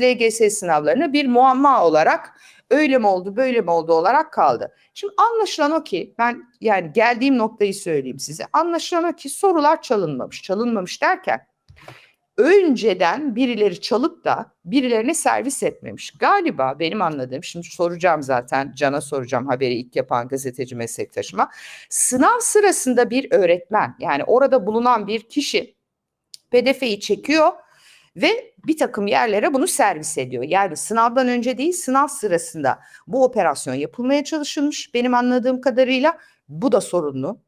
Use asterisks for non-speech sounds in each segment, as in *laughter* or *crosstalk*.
LGS sınavlarına bir muamma olarak öyle mi oldu böyle mi oldu olarak kaldı. Şimdi anlaşılan o ki ben yani geldiğim noktayı söyleyeyim size. Anlaşılan o ki sorular çalınmamış. Çalınmamış derken önceden birileri çalıp da birilerine servis etmemiş. Galiba benim anladığım, şimdi soracağım zaten, Can'a soracağım haberi ilk yapan gazeteci meslektaşıma. Sınav sırasında bir öğretmen yani orada bulunan bir kişi PDF'yi çekiyor ve bir takım yerlere bunu servis ediyor. Yani sınavdan önce değil sınav sırasında bu operasyon yapılmaya çalışılmış benim anladığım kadarıyla. Bu da sorunlu.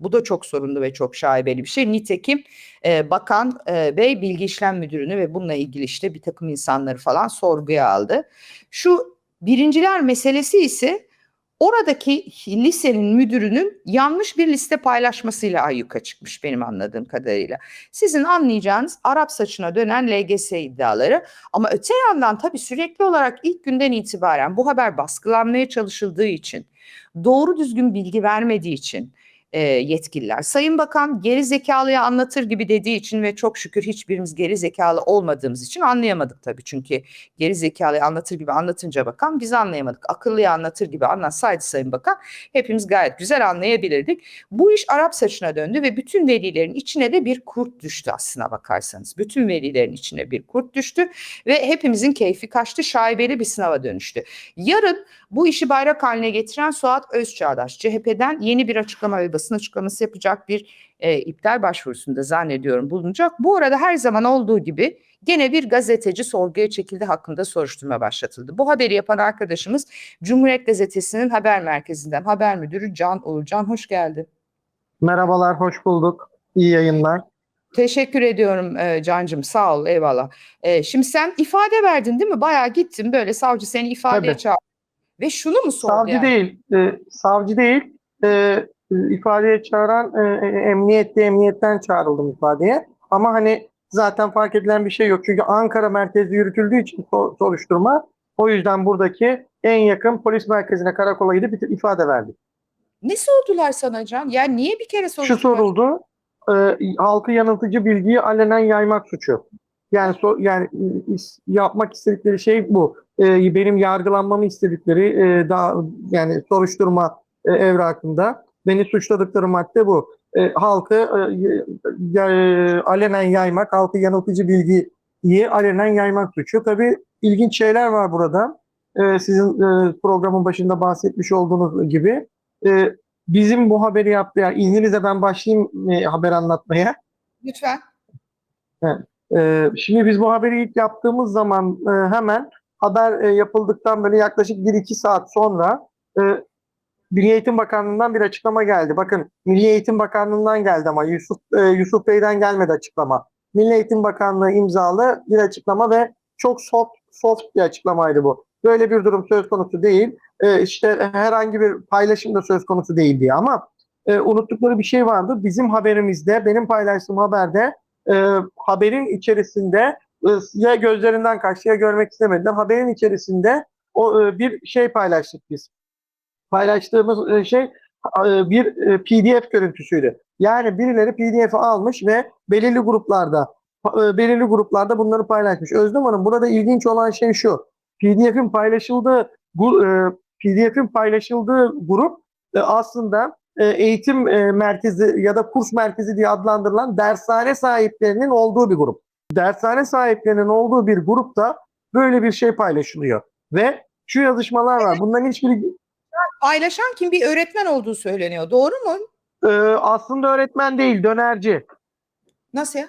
Bu da çok sorunlu ve çok şaibeli bir şey. Nitekim e, Bakan e, Bey Bilgi İşlem Müdürünü ve bununla ilgili işte bir takım insanları falan sorguya aldı. Şu birinciler meselesi ise oradaki lisenin müdürünün yanlış bir liste paylaşmasıyla ayyuka çıkmış benim anladığım kadarıyla. Sizin anlayacağınız Arap saçına dönen LGS iddiaları ama öte yandan tabii sürekli olarak ilk günden itibaren bu haber baskılanmaya çalışıldığı için, doğru düzgün bilgi vermediği için, e, yetkililer. Sayın Bakan geri zekalıya anlatır gibi dediği için ve çok şükür hiçbirimiz geri zekalı olmadığımız için anlayamadık tabii. Çünkü geri zekalıya anlatır gibi anlatınca bakan biz anlayamadık. Akıllıya anlatır gibi anlatsaydı Sayın Bakan hepimiz gayet güzel anlayabilirdik. Bu iş Arap saçına döndü ve bütün velilerin içine de bir kurt düştü aslına bakarsanız. Bütün velilerin içine bir kurt düştü ve hepimizin keyfi kaçtı şaibeli bir sınava dönüştü. Yarın bu işi bayrak haline getiren Suat Özçağdaş CHP'den yeni bir açıklama ve basın açıklaması yapacak bir e, iptal başvurusunda zannediyorum bulunacak. Bu arada her zaman olduğu gibi gene bir gazeteci sorguya çekildi hakkında soruşturma başlatıldı. Bu haberi yapan arkadaşımız Cumhuriyet Gazetesi'nin haber merkezinden haber müdürü Can Uğurcan hoş geldin. Merhabalar, hoş bulduk. İyi yayınlar. Teşekkür ediyorum e, Cancım sağ ol eyvallah. E, şimdi sen ifade verdin değil mi? Bayağı gittin böyle savcı seni ifadeye çağırdı. Ve şunu mu sordu Savcı yani? değil, e, savcı değil. E, ifadeye çağıran e, e, emniyette emniyetten çağrıldım ifadeye. Ama hani zaten fark edilen bir şey yok. Çünkü Ankara merkezli yürütüldüğü için so- soruşturma. O yüzden buradaki en yakın polis merkezine karakola gidip bir ifade verdik. Ne sordular sana Can? Yani niye bir kere Şu sordular? soruldu. E, halkı yanıltıcı bilgiyi alenen yaymak suçu. Yani so, yani e, yapmak istedikleri şey bu. E, benim yargılanmamı istedikleri e, daha yani soruşturma e, evrakında beni suçladıkları madde bu. E, halkı e, y- alenen yaymak, halkı yanıltıcı bilgiyi alenen yaymak suçu. Tabii ilginç şeyler var burada. E, sizin e, programın başında bahsetmiş olduğunuz gibi. E, bizim bu haberi yaptı. Yani izninizle ben başlayayım e, haber anlatmaya. Lütfen. Ee, şimdi biz bu haberi ilk yaptığımız zaman e, hemen haber e, yapıldıktan böyle yaklaşık 1-2 saat sonra e, Milli Eğitim Bakanlığı'ndan bir açıklama geldi. Bakın Milli Eğitim Bakanlığı'ndan geldi ama Yusuf e, Yusuf Bey'den gelmedi açıklama. Milli Eğitim Bakanlığı imzalı bir açıklama ve çok soft soft bir açıklamaydı bu. Böyle bir durum söz konusu değil. E, işte herhangi bir paylaşım da söz konusu değil diye ama e, unuttukları bir şey vardı. Bizim haberimizde, benim paylaştığım haberde e, haberin içerisinde e, ya gözlerinden kaçtı ya görmek istemediler. Haberin içerisinde o e, bir şey paylaştık biz. Paylaştığımız e, şey e, bir e, PDF görüntüsüydü. Yani birileri PDF'i almış ve belirli gruplarda belirli gruplarda bunları paylaşmış. Özlem Hanım burada ilginç olan şey şu. PDF'in paylaşıldığı PDF'in paylaşıldığı grup aslında eğitim merkezi ya da kurs merkezi diye adlandırılan dershane sahiplerinin olduğu bir grup. Dershane sahiplerinin olduğu bir grupta böyle bir şey paylaşılıyor. Ve şu yazışmalar var. Bunların hiçbiri Paylaşan kim bir öğretmen olduğu söyleniyor. Doğru mu? e, aslında öğretmen değil, dönerci. Nasıl ya?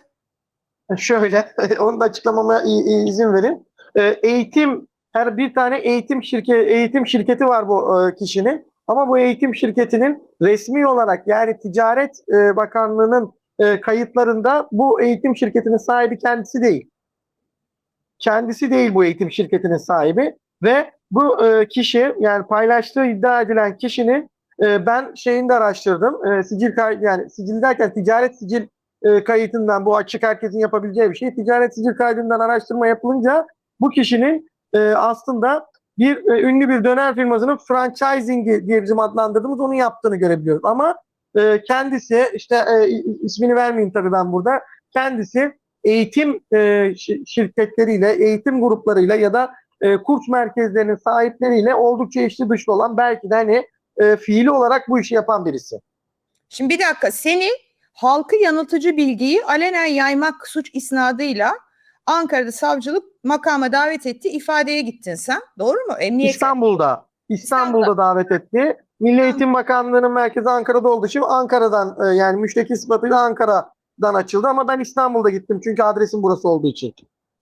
Şöyle, *laughs* onu da açıklamama izin verin. E, eğitim, her bir tane eğitim şirketi, eğitim şirketi var bu e, kişinin. Ama bu eğitim şirketinin resmi olarak yani Ticaret e, Bakanlığı'nın e, kayıtlarında bu eğitim şirketinin sahibi kendisi değil. Kendisi değil bu eğitim şirketinin sahibi ve bu e, kişi yani paylaştığı iddia edilen kişinin e, ben şeyini de araştırdım. E, sicil kay- yani sicil derken ticaret sicil e, kayıtından bu açık herkesin yapabileceği bir şey. Ticaret sicil kaydından araştırma yapılınca bu kişinin e, aslında bir e, ünlü bir döner firmasının franchising'i diye bizim adlandırdığımız onu yaptığını görebiliyoruz. Ama e, kendisi işte e, ismini vermeyeyim tabii ben burada. Kendisi eğitim e, şi- şirketleriyle, eğitim gruplarıyla ya da e, kurs merkezlerinin sahipleriyle oldukça içli dışlı olan belki de hani e, fiili olarak bu işi yapan birisi. Şimdi bir dakika seni halkı yanıltıcı bilgiyi alenen yaymak suç isnadıyla Ankara'da savcılık makama davet etti. ifadeye gittin sen. Doğru mu? Emniyete. İstanbul'da İstanbul'da davet etti. Milli Eğitim Bakanlığı'nın merkezi Ankara'da olduğu için Ankara'dan e, yani müşteki sıfatıyla Ankara'dan açıldı ama ben İstanbul'da gittim çünkü adresim burası olduğu için.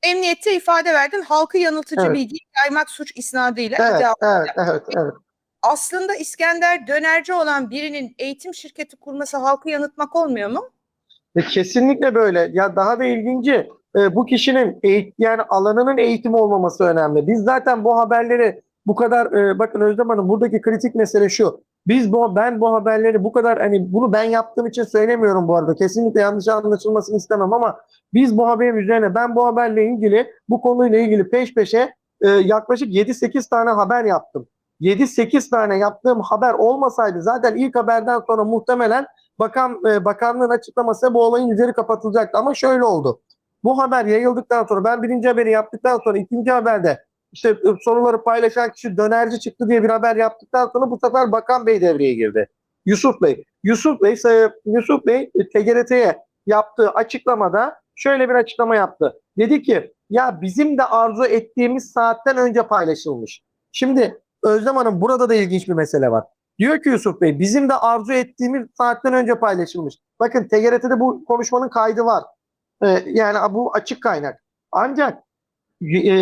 Emniyette ifade verdin. Halkı yanıltıcı Evet. bilgiyi yaymak suç isnadıyla Evet, iddia evet, evet, evet. aslında İskender dönerci olan birinin eğitim şirketi kurması halkı yanıltmak olmuyor mu? Ve kesinlikle böyle. Ya daha da ilginci e, bu kişinin eğit yani alanının eğitimi olmaması önemli. Biz zaten bu haberleri bu kadar e, bakın Özlem Hanım buradaki kritik mesele şu. Biz bu ben bu haberleri bu kadar hani bunu ben yaptığım için söylemiyorum bu arada. Kesinlikle yanlış anlaşılmasını istemem ama biz bu haberin üzerine ben bu haberle ilgili bu konuyla ilgili peş peşe e, yaklaşık 7-8 tane haber yaptım. 7-8 tane yaptığım haber olmasaydı zaten ilk haberden sonra muhtemelen bakan e, bakanlığın açıklaması bu olayın üzeri kapatılacaktı ama şöyle oldu. Bu haber yayıldıktan sonra ben birinci haberi yaptıktan sonra ikinci haberde işte e, soruları paylaşan kişi dönerci çıktı diye bir haber yaptıktan sonra bu sefer Bakan Bey devreye girdi. Yusuf Bey. Yusuf Bey, Yusuf Bey e, TGRT'ye yaptığı açıklamada şöyle bir açıklama yaptı. Dedi ki ya bizim de arzu ettiğimiz saatten önce paylaşılmış. Şimdi Özlem Hanım burada da ilginç bir mesele var. Diyor ki Yusuf Bey bizim de arzu ettiğimiz saatten önce paylaşılmış. Bakın TGRT'de bu konuşmanın kaydı var. Ee, yani bu açık kaynak. Ancak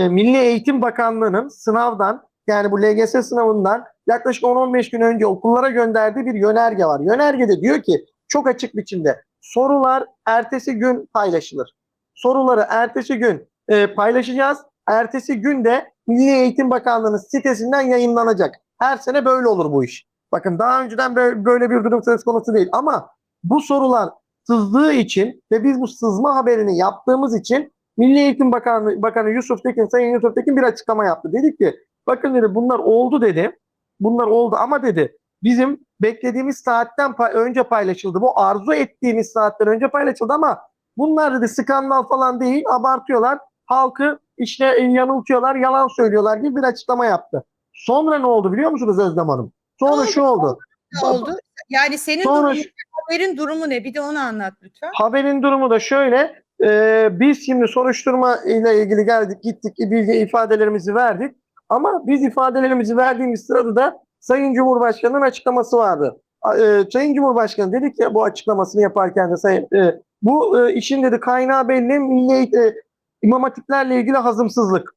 Milli Eğitim Bakanlığı'nın sınavdan yani bu LGS sınavından yaklaşık 10-15 gün önce okullara gönderdiği bir yönerge var. Yönergede diyor ki çok açık biçimde sorular ertesi gün paylaşılır. Soruları ertesi gün e, paylaşacağız. Ertesi gün de Milli Eğitim Bakanlığı'nın sitesinden yayınlanacak. Her sene böyle olur bu iş. Bakın daha önceden böyle bir durum söz konusu değil ama bu sorular sızdığı için ve biz bu sızma haberini yaptığımız için Milli Eğitim Bakanı, Bakanı Yusuf Tekin, Sayın Yusuf Tekin bir açıklama yaptı. Dedi ki bakın dedi bunlar oldu dedi. Bunlar oldu ama dedi bizim beklediğimiz saatten pa- önce paylaşıldı. Bu arzu ettiğimiz saatten önce paylaşıldı ama bunlar dedi skandal falan değil abartıyorlar. Halkı işte e, yanıltıyorlar, yalan söylüyorlar gibi bir açıklama yaptı. Sonra ne oldu biliyor musunuz Özlem Hanım? Sonra oldu? şu oldu. Ne oldu? Yani senin Sonra durumun, haberin durumu ne? Bir de onu anlat lütfen. Haberin durumu da şöyle. E, biz şimdi soruşturma ile ilgili geldik, gittik, bilgi ifadelerimizi verdik. Ama biz ifadelerimizi verdiğimiz sırada da Sayın Cumhurbaşkanı'nın açıklaması vardı. A- e, Sayın Cumhurbaşkanı dedi ki bu açıklamasını yaparken de Sayın e, bu e, işin dedi kaynağı belli milli e, imam hatiplerle ilgili hazımsızlık.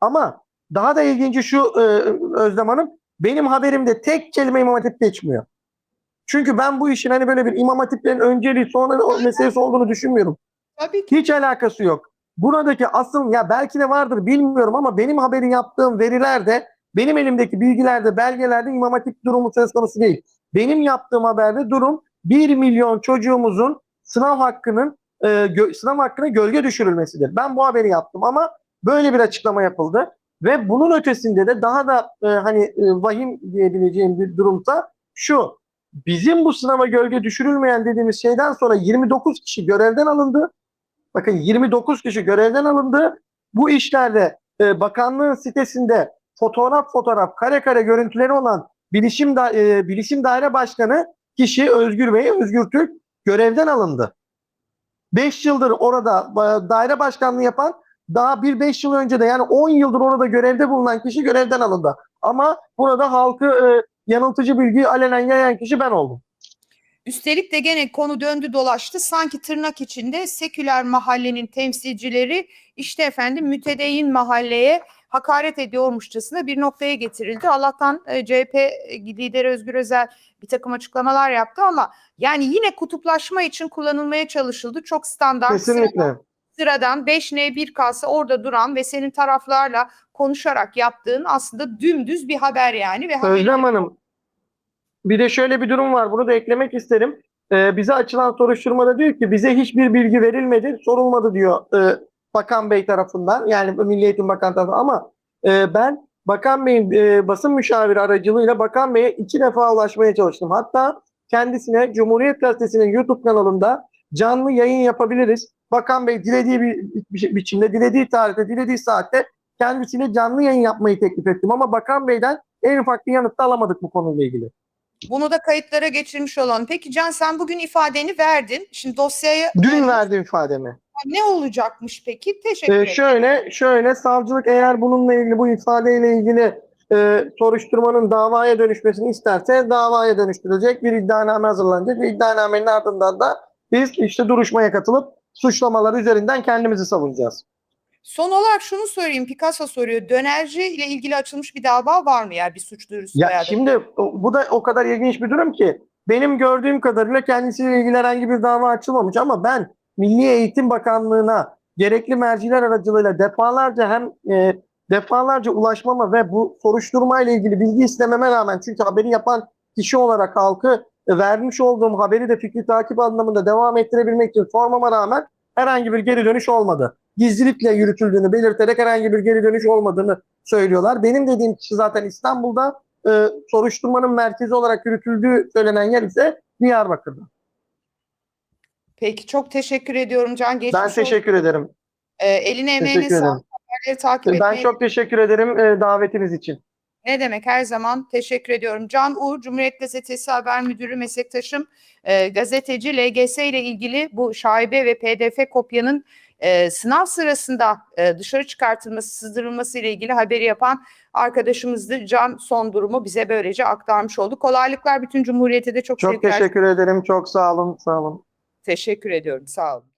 Ama daha da ilginci şu e, Özlem Hanım benim haberimde tek kelime imam hatip geçmiyor. Çünkü ben bu işin hani böyle bir imam hatiplerin önceliği sonra meselesi olduğunu düşünmüyorum. Tabii ki. Hiç alakası yok. Buradaki asıl ya belki de vardır bilmiyorum ama benim haberin yaptığım verilerde benim elimdeki bilgilerde belgelerde imam hatip durumu söz konusu değil. Benim yaptığım haberde durum 1 milyon çocuğumuzun sınav hakkının e, gö- sınav hakkına gölge düşürülmesidir. Ben bu haberi yaptım ama böyle bir açıklama yapıldı ve bunun ötesinde de daha da e, hani e, vahim diyebileceğim bir durumda şu bizim bu sınava gölge düşürülmeyen dediğimiz şeyden sonra 29 kişi görevden alındı. Bakın 29 kişi görevden alındı. Bu işlerde e, bakanlığın sitesinde fotoğraf fotoğraf kare kare görüntüleri olan bilişim da, e, bilişim daire başkanı kişi Özgür Bey, Özgür Türk görevden alındı. 5 yıldır orada daire başkanlığı yapan daha bir 5 yıl önce de yani 10 yıldır orada görevde bulunan kişi görevden alındı. Ama burada halkı e, yanıltıcı bilgiyi alenen yayan kişi ben oldum. Üstelik de gene konu döndü dolaştı. Sanki tırnak içinde seküler mahallenin temsilcileri işte efendim mütedeyyin mahalleye hakaret ediyormuşçasına bir noktaya getirildi. Allah'tan e, CHP lideri Özgür Özel bir takım açıklamalar yaptı ama yani yine kutuplaşma için kullanılmaya çalışıldı. Çok standart, Kesinlikle. sıradan 5N1 kalsa orada duran ve senin taraflarla konuşarak yaptığın aslında dümdüz bir haber yani. ve Özlem Hanım bir de şöyle bir durum var. Bunu da eklemek isterim. Ee, bize açılan soruşturmada diyor ki bize hiçbir bilgi verilmedi, sorulmadı diyor e, Bakan Bey tarafından. Yani Milli Eğitim Bakanı tarafından. Ama e, ben Bakan Bey'in e, basın müşaviri aracılığıyla Bakan Bey'e iki defa ulaşmaya çalıştım. Hatta kendisine Cumhuriyet Gazetesi'nin YouTube kanalında canlı yayın yapabiliriz. Bakan Bey dilediği bir, bir şey- biçimde, dilediği tarihte, dilediği saatte kendisiyle canlı yayın yapmayı teklif ettim. Ama Bakan Bey'den en ufak bir yanıt da alamadık bu konuyla ilgili. Bunu da kayıtlara geçirmiş olan. Peki Can sen bugün ifadeni verdin. Şimdi dosyaya Dün verdim ifademi. ne olacakmış peki? Teşekkür Ee, ederim. şöyle, şöyle savcılık eğer bununla ilgili bu ifadeyle ilgili e, soruşturmanın davaya dönüşmesini isterse davaya dönüştürülecek bir iddianame hazırlanacak ve iddianamenin ardından da biz işte duruşmaya katılıp suçlamalar üzerinden kendimizi savunacağız. Son olarak şunu sorayım. Picasso soruyor. Dönerci ile ilgili açılmış bir dava var mı ya bir suç duyurusu Ya veya şimdi bu da o kadar ilginç bir durum ki benim gördüğüm kadarıyla kendisiyle ilgili herhangi bir dava açılmamış ama ben Milli Eğitim Bakanlığı'na gerekli merciler aracılığıyla defalarca hem e, defalarca ulaşmama ve bu soruşturma ile ilgili bilgi istememe rağmen çünkü haberi yapan kişi olarak halkı e, vermiş olduğum haberi de fikri takip anlamında devam ettirebilmek için sormama rağmen herhangi bir geri dönüş olmadı. Gizlilikle yürütüldüğünü belirterek herhangi bir geri dönüş olmadığını söylüyorlar. Benim dediğim kişi zaten İstanbul'da e, soruşturmanın merkezi olarak yürütüldüğü söylenen yer ise Diyarbakır'da. Peki çok teşekkür ediyorum Can. Geçmiş Ben olsun. teşekkür ederim. Ee, eline emeğine sağlık. Takip Ben etmeyi çok teşekkür ederim e, davetiniz için. Ne demek her zaman teşekkür ediyorum. Can Uğur, Cumhuriyet Gazetesi Haber Müdürü, meslektaşım, e, gazeteci LGS ile ilgili bu şaibe ve PDF kopyanın e, sınav sırasında e, dışarı çıkartılması, sızdırılması ile ilgili haberi yapan arkadaşımızdı. Can son durumu bize böylece aktarmış oldu. Kolaylıklar bütün Cumhuriyet'e de çok, Çok teşekkür ederim. Çok sağ olun. Sağ olun. teşekkür ediyorum. Sağ olun.